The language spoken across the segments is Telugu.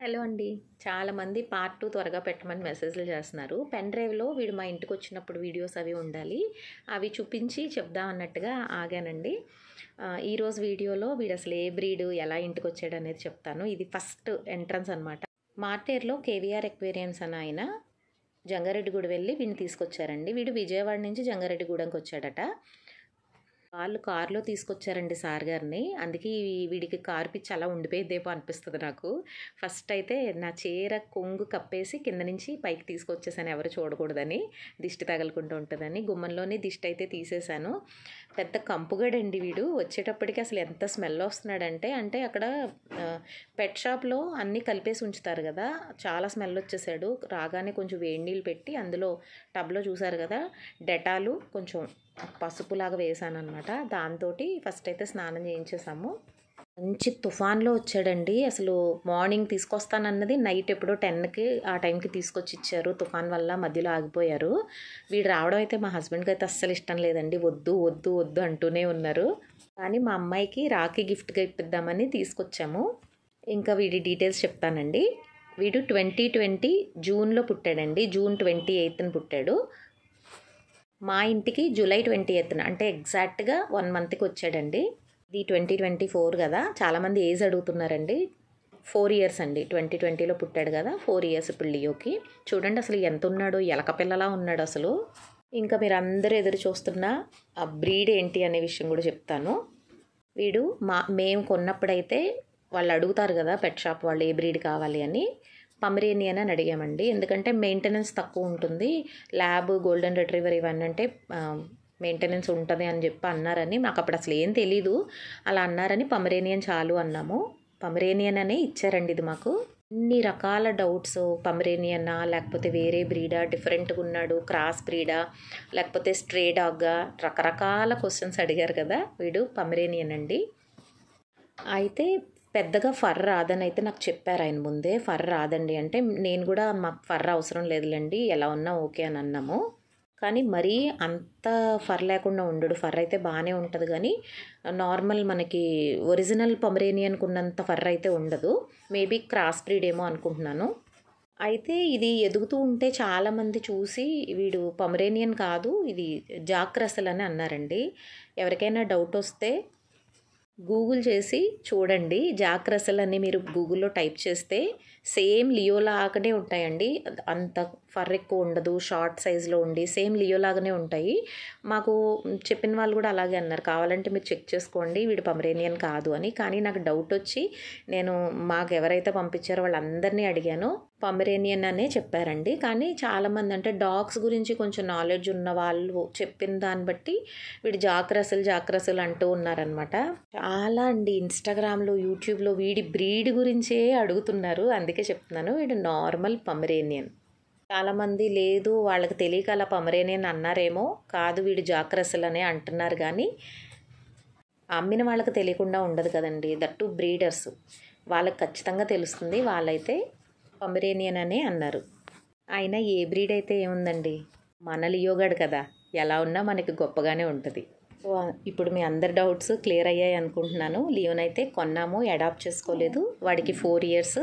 హలో అండి. చాలామంది పార్ట్ టూ త్వరగా పెట్టమని మెసేజ్లు చేస్తున్నారు. పెన్ డ్రైవ్లో వీడు మా ఇంటికి వచ్చినప్పుడు వీడియోస్ అవి ఉండాలి. అవి చూపించి చెప్దాం అన్నట్టుగా ఆగానండి. ఈరోజు వీడియోలో వీడు అసలు ఏ బ్రీడ్ ఎలా ఇంటికి వచ్చాడు అనేది చెప్తాను. ఇది ఫస్ట్ ఎంట్రన్స్ అనమాట మార్టేర్లో కేవీఆర్ ఎక్వేరియమ్స్ అని ఆయన జంగారెడ్డిగూడ వెళ్ళి వీడిని తీసుకొచ్చారండి. వీడు విజయవాడ నుంచి జంగారెడ్డిగూడెంకి వచ్చాడట. వాళ్ళు కారులో తీసుకొచ్చారండి సార్ గారిని. అందుకే వీడికి కారు పిచ్చి అలా ఉండిపోయేదేమో అనిపిస్తుంది నాకు. ఫస్ట్ అయితే నా చీర కొంగు కప్పేసి కింద నుంచి పైకి తీసుకొచ్చేసాను ఎవరు చూడకూడదని. దిష్టి తగలకుండా ఉంటుందని. గుమ్మంలోనే దిష్టి అయితే తీసేశాను. పెద్ద కంపుగడండి వీడు. వచ్చేటప్పటికి అసలు ఎంత స్మెల్ వస్తున్నాడంటే అంటే అక్కడ పెట్ షాప్లో అన్నీ కలిపేసి ఉంచుతారు కదా చాలా స్మెల్ వచ్చేసాడు. రాగానే కొంచెం వేడి నీళ్ళు పెట్టి అందులో టబ్లో చూసారు కదా డెటాలు కొంచెం పసుపులాగా వేసాను అనమాట దాంతో ఫస్ట్ అయితే స్నానం చేయించేసాము. మంచి తుఫాన్లో వచ్చాడండి. అసలు మార్నింగ్ తీసుకొస్తానన్నది నైట్ ఎప్పుడో టెన్కి ఆ టైంకి తీసుకొచ్చి ఇచ్చారు. తుఫాన్ వల్ల మధ్యలో ఆగిపోయారు. వీడు రావడం అయితే మా హస్బెండ్కి అయితే అస్సలు ఇష్టం లేదండి. వద్దు వద్దు వద్దు అంటూనే ఉన్నారు. కానీ మా అమ్మాయికి రాఖీ గిఫ్ట్గా ఇప్పిద్దామని తీసుకొచ్చాము. ఇంకా వీడి డీటెయిల్స్ చెప్తానండి. వీడు ట్వంటీ ట్వంటీ జూన్లో పుట్టాడండి. జూన్ ట్వంటీ ఎయిత్న పుట్టాడు. మా ఇంటికి జూలై ట్వంటీ ఎయిత్న అంటే ఎగ్జాక్ట్గా వన్ మంత్కి వచ్చాడండి. ఇది ట్వంటీ ట్వంటీ ఫోర్ కదా చాలామంది ఏజ్ అడుగుతున్నారండి. ఫోర్ ఇయర్స్ అండి ట్వంటీ ట్వంటీలో పుట్టాడు కదా ఫోర్ ఇయర్స్ ఇప్పుడు లియోకి. చూడండి అసలు ఎంత ఉన్నాడు ఎలక పిల్లలా ఉన్నాడు అసలు. ఇంకా మీరు అందరూ ఎదురు చూస్తున్న ఆ బ్రీడ్ ఏంటి అనే విషయం కూడా చెప్తాను. వీడు మా మేము కొన్నప్పుడైతే వాళ్ళు అడుగుతారు కదా పెట్ షాప్ వాళ్ళు ఏ బ్రీడ్ కావాలి అని. పమరేనియన్ అని అడిగామండి. ఎందుకంటే మెయింటెనెన్స్ తక్కువ ఉంటుంది. ల్యాబ్ గోల్డెన్ రిట్రీవర్ ఇవన్నీ అంటే మెయింటెనెన్స్ ఉంటుంది అని చెప్పి అన్నారని మాకు అప్పుడు అసలు ఏం తెలీదు. అలా అన్నారని పమరేనియన్ చాలు అన్నాము. పమరేనియన్ అనే ఇచ్చారండి ఇది మాకు. అన్ని రకాల డౌట్స్ పమరేనియనా లేకపోతే వేరే బ్రీడా డిఫరెంట్గా ఉన్నాడు క్రాస్ బ్రీడా లేకపోతే స్ట్రే డాగ్గా రకరకాల క్వశ్చన్స్ అడిగారు కదా వీడు పమరేనియన్ అండి అయితే పెద్దగా ఫర్ రాదని అయితే నాకు చెప్పారు ఆయన ముందే. ఫర్ రాదండి అంటే నేను కూడా మాకు ఫర్ అవసరం లేదులేండి ఎలా ఉన్నా ఓకే అని అన్నాము. కానీ మరీ అంత ఫర్ లేకుండా ఉండడు. ఫర్ అయితే బాగానే ఉంటుంది కానీ నార్మల్ మనకి ఒరిజినల్ పమరేనియన్కి ఉన్నంత ఫర్ అయితే ఉండదు. మేబీ క్రాస్ బ్రీడ్ ఏమో అనుకుంటున్నాను. అయితే ఇది ఎదుగుతూ ఉంటే చాలామంది చూసి వీడు పమరేనియన్ కాదు ఇది జాక్రసల్ అని అన్నారండి. ఎవరికైనా డౌట్ వస్తే గూగుల్ చేసి చూడండి. జాక్రసల్ మీరు గూగుల్లో టైప్ చేస్తే సేమ్ లియోలాగానే ఉంటాయండి. అంత ఫర్ ఎక్కువ ఉండదు షార్ట్ సైజులో ఉండి సేమ్ లియోలాగానే ఉంటాయి. మాకు చెప్పిన వాళ్ళు కూడా అలాగే అన్నారు. కావాలంటే మీరు చెక్ చేసుకోండి. వీడు పమరేనియన్ కాదు అని. కానీ నాకు డౌట్ వచ్చి నేను మాకు ఎవరైతే పంపించారో వాళ్ళందరినీ అడిగాను. పమరేనియన్ అనే చెప్పారండి. కానీ చాలామంది అంటే డాగ్స్ గురించి కొంచెం నాలెడ్జ్ ఉన్న వాళ్ళు చెప్పిన దాన్ని బట్టి వీడు జాక్రసలు జాక్రసలు అంటూ ఉన్నారనమాట చాలా అండి ఇన్స్టాగ్రామ్లో యూట్యూబ్లో వీడి బ్రీడ్ గురించే అడుగుతున్నారు. అందుకే చెప్తున్నాను వీడు నార్మల్ పమరేనియన్ చాలామంది లేదు వాళ్ళకి తెలియక అలా పమరేనియన్ అన్నారేమో కాదు వీడు జాక్రసలు అనే అంటున్నారు కానీ అమ్మిన వాళ్ళకి తెలియకుండా ఉండదు కదండి. దట్టు బ్రీడర్స్ వాళ్ళకి ఖచ్చితంగా తెలుస్తుంది వాళ్ళైతే పమరేనియన్ అనే అన్నారు. అయినా ఏ బ్రీడ్ అయితే ఏముందండి? మన లియోగాడు కదా ఎలా ఉన్నా మనకి గొప్పగానే ఉంటుంది. సో ఇప్పుడు మీ అందరి డౌట్స్ క్లియర్ అయ్యాయి అనుకుంటున్నాను. లియోన్ అయితే కొన్నాము అడాప్ట్ చేసుకోలేదు. వాడికి ఫోర్ ఇయర్స్.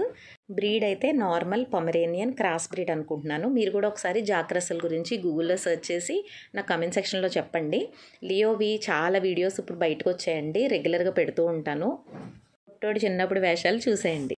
బ్రీడ్ అయితే నార్మల్ పొమరేనియన్ క్రాస్ బ్రీడ్ అనుకుంటున్నాను. మీరు కూడా ఒకసారి జాక్రసల గురించి గూగుల్లో సెర్చ్ చేసి నా కమెంట్ సెక్షన్లో చెప్పండి. లియోవి చాలా వీడియోస్ ఇప్పుడు బయటకు వచ్చాయండి. రెగ్యులర్గా పెడుతూ ఉంటాను. పుట్టోడు చిన్నప్పుడు వేషాలు చూసేయండి.